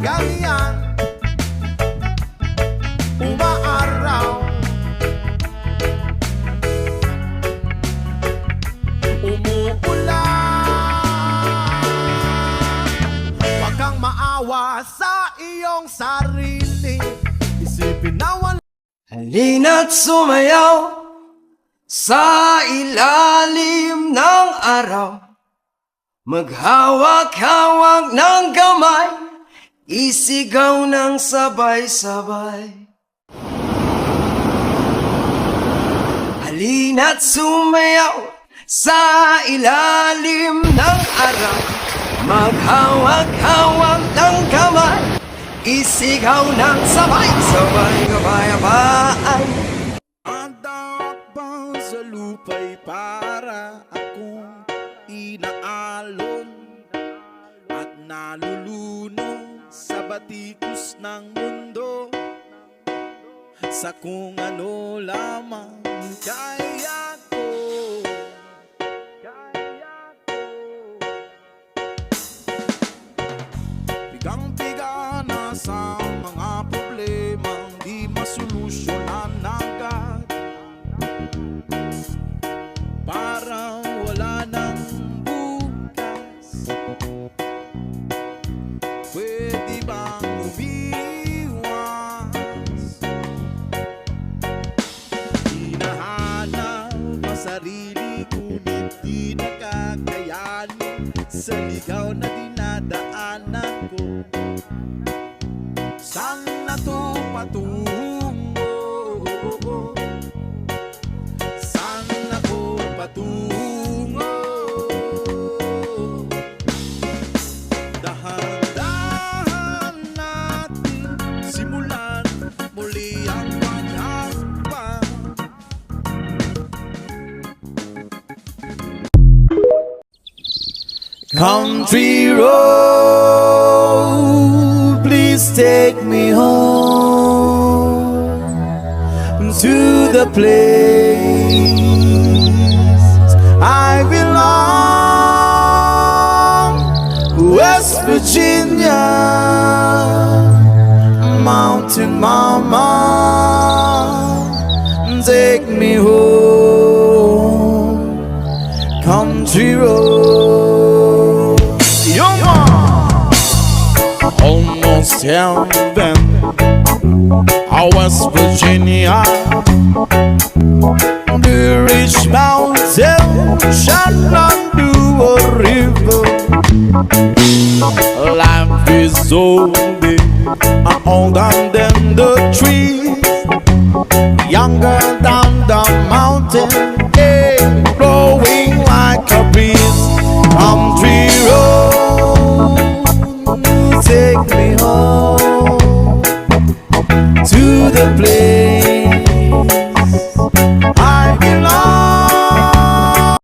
ganyan. Umaaraw. Umuulan. Huwag kang maawa sa iyong sarili. Isipin na wala Halina't sumayaw sa ilalim ng araw. Maghawak-hawak ng Isigaw ng sabay-sabay. Halina't sumayaw sa ilalim ng araw Maghawak-hawak ng kamay. Isigaw ng sabay-sabay. Kapayapaan Ang takbang sa lupa'y para akong inaalon At nalulunod sa batikos ng mundo Sa kung ano lamang kaya ko Kaya ko. Bigang-biga na sa Pwede bang umiwas? Hinahanap ang sarili Ngunit di nakakayanin Sa ligaw na dinadaanan ko Saan to patungo? Saan ako patungo? Country road, please take me home to the place I belong, West Virginia, Mountain Mama, take me home, country road. Almost heaven, oh, West Virginia. The rich mountain shall undo a river. Life is older, older than the trees, younger than the mountain. Please.